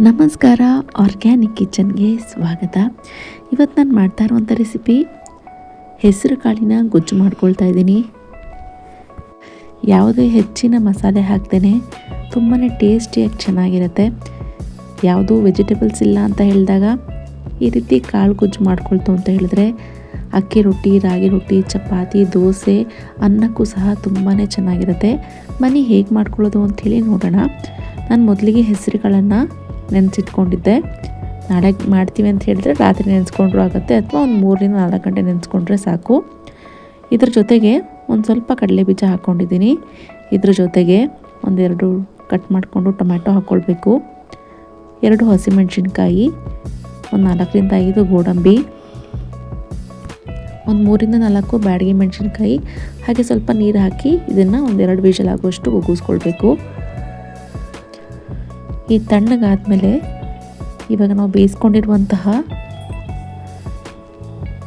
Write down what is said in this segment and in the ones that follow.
ನಮಸ್ಕಾರ ಆರ್ಗ್ಯಾನಿಕ್ ಕಿಚನ್ಗೆ ಸ್ವಾಗತ. ಇವತ್ತು ನಾನು ಮಾಡ್ತಾ ಇರುವಂಥ ರೆಸಿಪಿ ಹೆಸರು ಕಾಳಿನ ಗೊಜ್ಜು ಮಾಡ್ಕೊಳ್ತಾ ಇದ್ದೀನಿ. ಯಾವುದೇ ಹೆಚ್ಚಿನ ಮಸಾಲೆ ಹಾಕ್ತೇನೆ ತುಂಬಾ ಟೇಸ್ಟಿಯಾಗಿ ಚೆನ್ನಾಗಿರುತ್ತೆ. ಯಾವುದೂ ವೆಜಿಟೇಬಲ್ಸ್ ಇಲ್ಲ ಅಂತ ಹೇಳಿದಾಗ ಈ ರೀತಿ ಕಾಳು ಗೊಜ್ಜು ಮಾಡ್ಕೊಳ್ತು ಅಂತ ಹೇಳಿದ್ರೆ ಅಕ್ಕಿ ರೊಟ್ಟಿ, ರಾಗಿ ರೊಟ್ಟಿ, ಚಪಾತಿ, ದೋಸೆ, ಅನ್ನಕ್ಕೂ ಸಹ ತುಂಬಾ ಚೆನ್ನಾಗಿರುತ್ತೆ. ಮನೆ ಹೇಗೆ ಮಾಡ್ಕೊಳ್ಳೋದು ಅಂಥೇಳಿ ನೋಡೋಣ. ನಾನು ಮೊದಲಿಗೆ ಹೆಸರುಗಳನ್ನು ನೆನೆಸಿಟ್ಕೊಂಡಿದ್ದೆ. ನಾಳೆ ಮಾಡ್ತೀವಿ ಅಂತ ಹೇಳಿದ್ರೆ ರಾತ್ರಿ ನೆನೆಸ್ಕೊಂಡ್ರು ಆಗುತ್ತೆ ಅಥವಾ ಒಂದು ಮೂರರಿಂದ ನಾಲ್ಕು ಗಂಟೆ ನೆನೆಸ್ಕೊಂಡ್ರೆ ಸಾಕು. ಇದ್ರ ಜೊತೆಗೆ ಒಂದು ಸ್ವಲ್ಪ ಕಡಲೆ ಬೀಜ ಹಾಕ್ಕೊಂಡಿದ್ದೀನಿ ಇದ್ರ ಜೊತೆಗೆ ಒಂದೆರಡು ಕಟ್ ಮಾಡಿಕೊಂಡು ಟೊಮ್ಯಾಟೊ ಹಾಕ್ಕೊಳ್ಬೇಕು ಎರಡು ಹಸಿಮೆಣಸಿನ್ಕಾಯಿ, ಒಂದು ನಾಲ್ಕರಿಂದ ಐದು ಗೋಡಂಬಿ, ಒಂದು ಮೂರಿಂದ ನಾಲ್ಕು ಬ್ಯಾಡಗಿ ಮೆಣಸಿನ್ಕಾಯಿ, ಹಾಗೆ ಸ್ವಲ್ಪ ನೀರು ಹಾಕಿ ಇದನ್ನು ಒಂದೆರಡು ವಿಷಲ್ ಆಗುವಷ್ಟು ಉಗ್ಗಿಸ್ಕೊಳ್ಬೇಕು ಈ ತಣ್ಣಗಾದಮೇಲೆ ಇವಾಗ ನಾವು ಬೇಯಿಸ್ಕೊಂಡಿರುವಂತಹ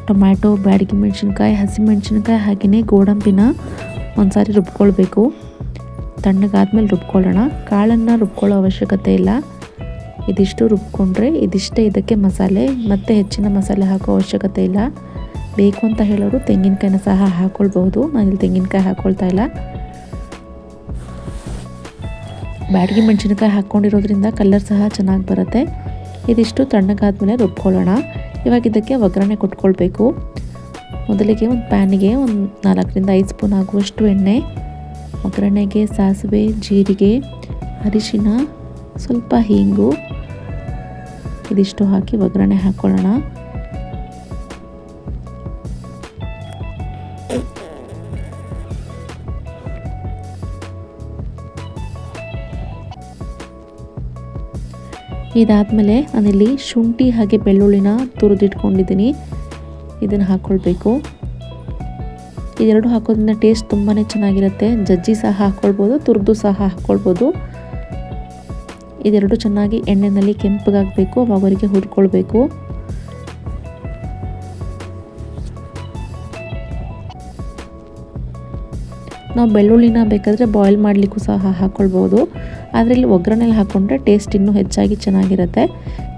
ಟೊಮ್ಯಾಟೊ, ಬ್ಯಾಡಗಿ ಮೆಣಸಿನ್ಕಾಯಿ ಹಸಿಮೆಣಸಿನ್ಕಾಯಿ ಹಾಗೆಯೇ ಗೋಡಂಬಿನ ಒಂದು ಸಾರಿ ರುಬ್ಕೊಳ್ಬೇಕು. ತಣ್ಣಗಾದ್ಮೇಲೆ ರುಬ್ಕೊಳ್ಳೋಣ. ಕಾಳನ್ನು ರುಬ್ಕೊಳ್ಳೋ ಅವಶ್ಯಕತೆ ಇಲ್ಲ. ಇದಿಷ್ಟು ರುಬ್ಕೊಂಡ್ರೆ ಇದಿಷ್ಟೇ ಇದಕ್ಕೆ ಮಸಾಲೆ, ಮತ್ತು ಹೆಚ್ಚಿನ ಮಸಾಲೆ ಹಾಕೋ ಅವಶ್ಯಕತೆ ಇಲ್ಲ. ಬೇಕು ಅಂತ ಹೇಳೋರು ತೆಂಗಿನಕಾಯಿನ ಸಹ ಹಾಕ್ಕೊಳ್ಬಹುದು ನಾನಿಲ್ಲಿ ತೆಂಗಿನಕಾಯಿ ಹಾಕ್ಕೊಳ್ತಾ ಇಲ್ಲ. ಬ್ಯಾಡಗಿ ಮೆಣಸಿನಕಾಯಿ ಹಾಕ್ಕೊಂಡಿರೋದ್ರಿಂದ ಕಲರ್ ಸಹ ಚೆನ್ನಾಗಿ ಬರುತ್ತೆ. ಇದಿಷ್ಟು ತಣ್ಣಗಾದ್ಮೇಲೆ ರುಬ್ಕೊಳ್ಳೋಣ. ಇವಾಗ ಇದಕ್ಕೆ ಒಗ್ಗರಣೆ ಕೊಟ್ಕೊಳ್ಬೇಕು. ಮೊದಲಿಗೆ ಒಂದು ಪ್ಯಾನಿಗೆ ಒಂದು ನಾಲ್ಕರಿಂದ ಐದು ಸ್ಪೂನ್ ಆಗುವಷ್ಟು ಎಣ್ಣೆ, ಒಗ್ಗರಣೆಗೆ ಸಾಸಿವೆ, ಜೀರಿಗೆ, ಅರಿಶಿನ, ಸ್ವಲ್ಪ ಹೀಂಗು, ಇದಿಷ್ಟು ಹಾಕಿ ಒಗ್ಗರಣೆ ಹಾಕ್ಕೊಳ್ಳೋಣ. ಇದಾದಮೇಲೆ ನಾನಿಲ್ಲಿ ಶುಂಠಿ ಹಾಗೆ ಬೆಳ್ಳುಳ್ಳಿನ ತುರಿದಿಟ್ಕೊಂಡಿದ್ದೀನಿ. ಇದನ್ನು ಹಾಕ್ಕೊಳ್ಬೇಕು ಇದೆರಡು ಹಾಕೋದ್ರಿಂದ ಟೇಸ್ಟ್ ತುಂಬಾ ಚೆನ್ನಾಗಿರುತ್ತೆ. ಜಜ್ಜಿ ಸಹ ಹಾಕ್ಕೊಳ್ಬೋದು ತುರಿದು ಸಹ ಹಾಕ್ಕೊಳ್ಬೋದು ಇದೆರಡು ಚೆನ್ನಾಗಿ ಎಣ್ಣೆಯಲ್ಲಿ ಕೆಂಪಗಾಗಬೇಕು ಅವರಿಗೆ ಹುರ್ಕೊಳ್ಬೇಕು. ನಾವು ಬೆಳ್ಳುಳ್ಳಿನ ಬೇಕಾದರೆ ಬಾಯ್ಲ್ ಮಾಡಲಿಕ್ಕೂ ಸಹ ಹಾಕ್ಕೊಳ್ಬೋದು ಆದರೆ ಇಲ್ಲಿ ಒಗ್ಗರಣೆಲಿ ಹಾಕ್ಕೊಂಡ್ರೆ ಟೇಸ್ಟ್ ಇನ್ನೂ ಹೆಚ್ಚಾಗಿ ಚೆನ್ನಾಗಿರುತ್ತೆ.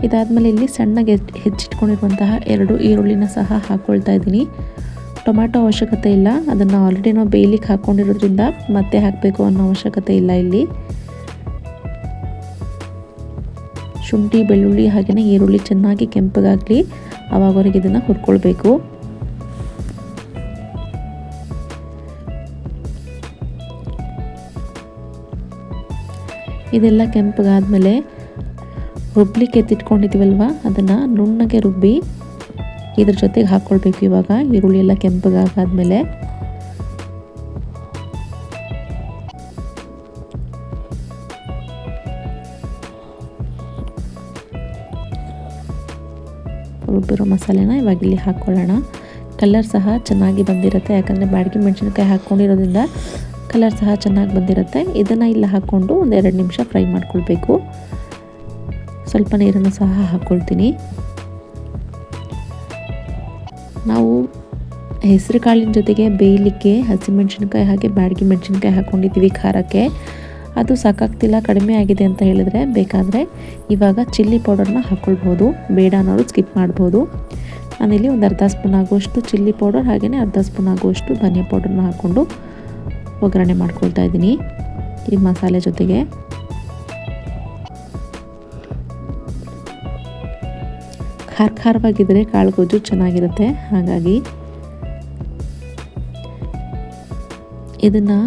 ಇದಾದಮೇಲೆ ಇಲ್ಲಿ ಸಣ್ಣಗೆ ಹೆಚ್ಚಿಟ್ಕೊಂಡಿರುವಂತಹ ಎರಡು ಈರುಳ್ಳಿನ ಸಹ ಹಾಕ್ಕೊಳ್ತಾ ಇದ್ದೀನಿ. ಟೊಮ್ಯಾಟೊ ಅವಶ್ಯಕತೆ ಇಲ್ಲ. ಅದನ್ನು ಆಲ್ರೆಡಿ ನಾವು ಬೇಯ್ಲಿಕ್ಕೆ ಹಾಕ್ಕೊಂಡಿರೋದ್ರಿಂದ ಮತ್ತೆ ಹಾಕಬೇಕು ಅನ್ನೋ ಅವಶ್ಯಕತೆ ಇಲ್ಲ ಇಲ್ಲಿ. ಶುಂಠಿ, ಬೆಳ್ಳುಳ್ಳಿ ಹಾಗೆಯೇ ಈರುಳ್ಳಿ ಚೆನ್ನಾಗಿ ಕೆಂಪಗಾಗಲಿ. ಆವಾಗವರೆಗೆ ಇದನ್ನು ಹುರ್ಕೊಳ್ಬೇಕು. ಇದೆಲ್ಲ ಕೆಂಪಗಾದ್ಮೇಲೆ ರುಬ್ಲಿಕ್ಕೆ ಎತ್ತಿಟ್ಕೊಂಡಿದ್ದೀವಲ್ವ ಅದನ್ನು ನುಣ್ಣಗೆ ರುಬ್ಬಿ ಇದ್ರ ಜೊತೆಗೆ ಹಾಕ್ಕೊಳ್ಬೇಕು ಇವಾಗ. ಈರುಳ್ಳಿ ಎಲ್ಲ ಕೆಂಪಗಾಗಾದ್ಮೇಲೆ. ರುಬ್ಬಿರೋ ಮಸಾಲೆನ ಇವಾಗ ಇಲ್ಲಿ ಹಾಕ್ಕೊಳ್ಳೋಣ. ಕಲರ್ ಸಹ ಚೆನ್ನಾಗಿ ಬಂದಿರುತ್ತೆ. ಯಾಕಂದರೆ ಬಾಡಿಗೆ ಮೆಣಸಿನ್ಕಾಯಿ ಹಾಕ್ಕೊಂಡಿರೋದ್ರಿಂದ ಕಲರ್ ಸಹ ಚೆನ್ನಾಗಿ ಬಂದಿರುತ್ತೆ. ಇದನ್ನು ಇಲ್ಲಿ ಹಾಕ್ಕೊಂಡು ಒಂದು ಎರಡು ನಿಮಿಷ ಫ್ರೈ ಮಾಡ್ಕೊಳ್ಬೇಕು. ಸ್ವಲ್ಪ ನೀರನ್ನು ಸಹ ಹಾಕ್ಕೊಳ್ತೀನಿ ನಾವು ಹೆಸರು ಕಾಳಿನ ಜೊತೆಗೆ ಬೇಯಲಿಕ್ಕೆ ಹಸಿಮೆಣ್ಸಿನ್ಕಾಯಿ ಹಾಗೆ ಬ್ಯಾಡಗಿ ಮೆಣಸಿನ್ಕಾಯಿ ಹಾಕ್ಕೊಂಡಿದ್ದೀವಿ ಖಾರಕ್ಕೆ. ಅದು ಸಾಕಾಗ್ತಿಲ್ಲ, ಕಡಿಮೆ ಆಗಿದೆ ಅಂತ ಹೇಳಿದ್ರೆ ಬೇಕಾದರೆ ಇವಾಗ ಚಿಲ್ಲಿ ಪೌಡರ್ನ ಹಾಕ್ಕೊಳ್ಬೋದು ಬೇಡ ಅನ್ನೋರು ಸ್ಕಿಪ್ ಮಾಡ್ಬೋದು. ನಾನಿಲ್ಲಿ ಒಂದು ಅರ್ಧ ಸ್ಪೂನ್ ಆಗುವಷ್ಟು ಚಿಲ್ಲಿ ಪೌಡರ್ ಹಾಗೆಯೇ ಅರ್ಧ ಸ್ಪೂನ್ ಆಗುವಷ್ಟು ಧನಿಯಾ ಪೌಡರ್ನ ಹಾಕ್ಕೊಂಡು ಒಗ್ಗರಣೆ ಮಾಡ್ಕೊಳ್ತಾ ಇದ್ದೀನಿ ಈ ಮಸಾಲೆ ಜೊತೆಗೆ. ಖಾರ ಖಾರವಾಗಿದ್ದರೆ ಕಾಳು ಗೊಜ್ಜು ಚೆನ್ನಾಗಿರುತ್ತೆ, ಹಾಗಾಗಿ ಇದನ್ನು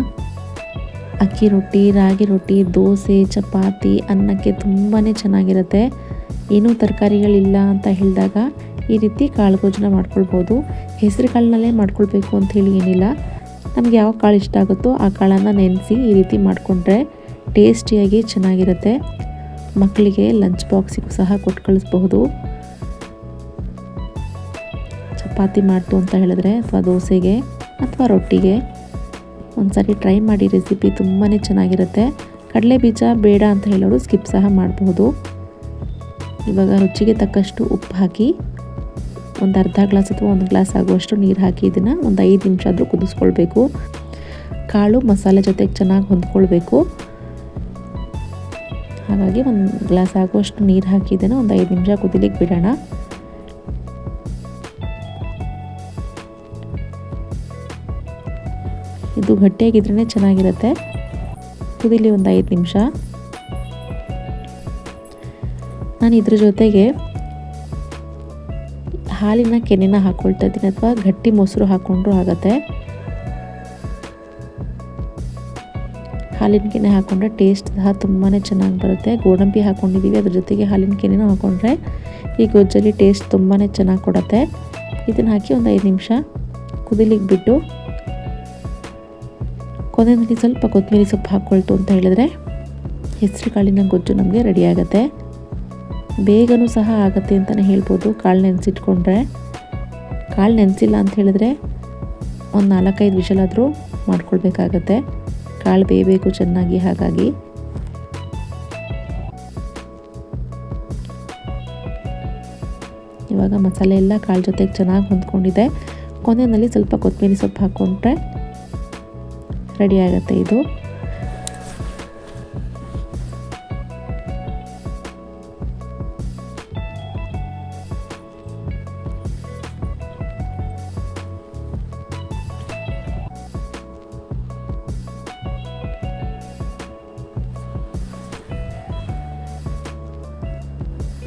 ಅಕ್ಕಿ ರೊಟ್ಟಿ, ರಾಗಿ ರೊಟ್ಟಿ, ದೋಸೆ, ಚಪಾತಿ, ಅನ್ನಕ್ಕೆ ತುಂಬಾ ಚೆನ್ನಾಗಿರುತ್ತೆ. ಏನೂ ತರಕಾರಿಗಳಿಲ್ಲ ಅಂತ ಹೇಳಿದಾಗ ಈ ರೀತಿ ಕಾಳು ಗೊಜ್ಜನ್ನ ಮಾಡ್ಕೊಳ್ಬೋದು. ಹೆಸರು ಕಾಳಿನಲ್ಲೇ ಮಾಡ್ಕೊಳ್ಬೇಕು ಅಂಥೇಳಿ ಏನಿಲ್ಲ. ನಮಗೆ ಯಾವ ಕಾಳು ಇಷ್ಟ ಆಗುತ್ತೋ ಆ ಕಾಳನ್ನು ನೆನೆಸಿ ಈ ರೀತಿ ಮಾಡಿಕೊಂಡ್ರೆ ಟೇಸ್ಟಿಯಾಗಿ ಚೆನ್ನಾಗಿರುತ್ತೆ. ಮಕ್ಕಳಿಗೆ ಲಂಚ್ ಬಾಕ್ಸಿಗೂ ಸಹ ಕೊಟ್ಟು ಕಳಿಸ್ಬಹುದು. ಚಪಾತಿ ಮಾಡ್ತು ಅಂತ ಹೇಳಿದ್ರೆ ಅಥವಾ ದೋಸೆಗೆ ಅಥವಾ ರೊಟ್ಟಿಗೆ. ಒಂದು ಟ್ರೈ ಮಾಡಿ ರೆಸಿಪಿ ತುಂಬಾ ಚೆನ್ನಾಗಿರುತ್ತೆ. ಕಡಲೆ ಬೀಜ ಬೇಡ ಅಂತ ಹೇಳೋರು ಸ್ಕಿಪ್ ಸಹ ಮಾಡಬಹುದು. ಇವಾಗ ರುಚಿಗೆ ತಕ್ಕಷ್ಟು ಉಪ್ಪು ಹಾಕಿ ಒಂದು ಅರ್ಧ ಗ್ಲಾಸ್ ಅಥವಾ ಒಂದು ಗ್ಲಾಸ್ ಆಗುವಷ್ಟು ನೀರು ಹಾಕಿ ಇದನ್ನು ಒಂದು ಐದು ನಿಮಿಷ ಆದರೂ ಕುದಿಸ್ಕೊಳ್ಬೇಕು. ಕಾಳು ಮಸಾಲೆ ಜೊತೆಗೆ ಚೆನ್ನಾಗಿ ಹೊಂದ್ಕೊಳ್ಬೇಕು. ಹಾಗಾಗಿ ಒಂದು ಗ್ಲಾಸ್ ಆಗುವಷ್ಟು ನೀರು ಹಾಕಿದ್ದೇನೆ ಒಂದು ಐದು ನಿಮಿಷ ಕುದಿಲಿಕ್ಕೆ ಬಿಡೋಣ. ಇದು ಗಟ್ಟಿಯಾಗಿದ್ರೇ ಚೆನ್ನಾಗಿರುತ್ತೆ. ಕುದಿಲಿ ಒಂದು ಐದು ನಿಮಿಷ. ನಾನು ಇದ್ರ ಜೊತೆಗೆ ಹಾಲಿನ ಕೆನೆನ ಹಾಕ್ಕೊಳ್ತಾ ಇದ್ದೀನಿ ಅಥವಾ ಗಟ್ಟಿ ಮೊಸರು ಹಾಕ್ಕೊಂಡ್ರೂ ಆಗುತ್ತೆ. ಹಾಲಿನ ಕೆನೆ ಹಾಕ್ಕೊಂಡ್ರೆ ಟೇಸ್ಟ್ ಸಹ ತುಂಬಾ ಚೆನ್ನಾಗಿ ಬರುತ್ತೆ. ಗೋಡಂಬಿ ಹಾಕ್ಕೊಂಡಿದ್ದೀವಿ ಅದ್ರ ಜೊತೆಗೆ ಹಾಲಿನ ಕೆನೆನೂ ಹಾಕ್ಕೊಂಡ್ರೆ ಈ ಗೊಜ್ಜಲ್ಲಿ ಟೇಸ್ಟ್ ತುಂಬಾ ಚೆನ್ನಾಗಿ ಕೊಡುತ್ತೆ. ಇದನ್ನು ಹಾಕಿ ಒಂದು ಐದು ನಿಮಿಷ ಕುದಿಲಿಕ್ಕೆ ಬಿಟ್ಟು ಕೊನೆಯಲ್ಲಿ ಸ್ವಲ್ಪ ಕೊತ್ತಂಬರಿ ಸೊಪ್ಪು ಹಾಕ್ಕೊಳ್ತು ಅಂತ ಹೇಳಿದ್ರೆ ಹೆಸರು ಕಾಳಿನ ಗೊಜ್ಜು ನಮಗೆ ರೆಡಿ ಬೇಗನೂ ಸಹ ಆಗುತ್ತೆ ಅಂತಲೇ ಹೇಳ್ಬೋದು. ಕಾಳು ನೆನೆಸಿಟ್ಕೊಂಡ್ರೆ. ಕಾಳು ನೆನೆಸಿಲ್ಲ ಅಂತ ಹೇಳಿದ್ರೆ ಒಂದು ನಾಲ್ಕೈದು ವಿಷಲಾದರೂ ಮಾಡ್ಕೊಳ್ಬೇಕಾಗತ್ತೆ. ಕಾಳು ಬೇಯಬೇಕು ಚೆನ್ನಾಗಿ ಹಾಗಾಗಿ. ಇವಾಗ ಮಸಾಲೆ ಎಲ್ಲ ಕಾಳು ಜೊತೆಗೆ ಚೆನ್ನಾಗಿ ಹೊಂದ್ಕೊಂಡಿದೆ. ಕೊನೆಯಲ್ಲಿ ಸ್ವಲ್ಪ ಕೊತ್ತಂಬರಿ ಸೊಪ್ಪು ಹಾಕ್ಕೊಂಡ್ರೆ ರೆಡಿ ಆಗುತ್ತೆ ಇದು.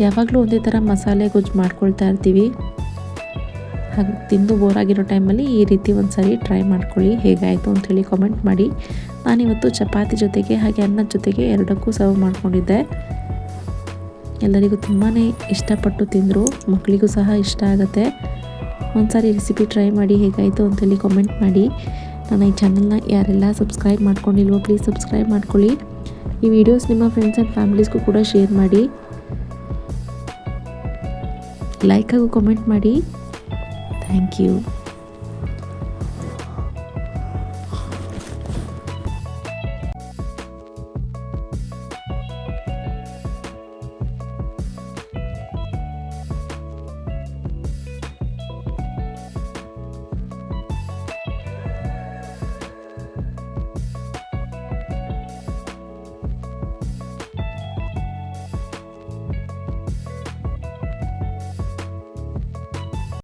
ಯಾವಾಗಲೂ ಒಂದೇ ಥರ ಮಸಾಲೆ ಗೊಜ್ಜು ಮಾಡ್ಕೊಳ್ತಾ ಇರ್ತೀವಿ. ಹಾಗೆ ತಿಂದು ಬೋರಾಗಿರೋ ಟೈಮಲ್ಲಿ ಈ ರೀತಿ ಒಂದು ಸರಿ ಟ್ರೈ ಮಾಡ್ಕೊಳ್ಳಿ. ಹೇಗಾಯಿತು ಅಂಥೇಳಿ ಕಾಮೆಂಟ್ ಮಾಡಿ. ನಾನಿವತ್ತು ಚಪಾತಿ ಜೊತೆಗೆ ಹಾಗೆ ಅನ್ನದ ಜೊತೆಗೆ ಎರಡಕ್ಕೂ ಸರ್ವ್ ಮಾಡ್ಕೊಂಡಿದ್ದೆ. ಎಲ್ಲರಿಗೂ ತುಂಬಾ ಇಷ್ಟಪಟ್ಟು ತಿಂದರು. ಮಕ್ಕಳಿಗೂ ಸಹ ಇಷ್ಟ ಆಗುತ್ತೆ. ಒಂದು ಸಾರಿ ರೆಸಿಪಿ ಟ್ರೈ ಮಾಡಿ ಹೇಗಾಯಿತು ಅಂತೇಳಿ ಕಾಮೆಂಟ್ ಮಾಡಿ. ನನ್ನ ಈ ಚಾನಲ್ನ ಯಾರೆಲ್ಲ ಸಬ್ಸ್ಕ್ರೈಬ್ ಮಾಡ್ಕೊಂಡಿಲ್ವೋ ಪ್ಲೀಸ್ ಸಬ್ಸ್ಕ್ರೈಬ್ ಮಾಡ್ಕೊಳ್ಳಿ. ಈ ವಿಡಿಯೋಸ್ ನಿಮ್ಮ ಫ್ರೆಂಡ್ಸ್ ಆ್ಯಂಡ್ ಫ್ಯಾಮಿಲೀಸ್ಗೂ ಕೂಡ ಶೇರ್ ಮಾಡಿ. ಲೈಕ್ ಹಾಗೂ ಕಮೆಂಟ್ ಮಾಡಿ. Thank you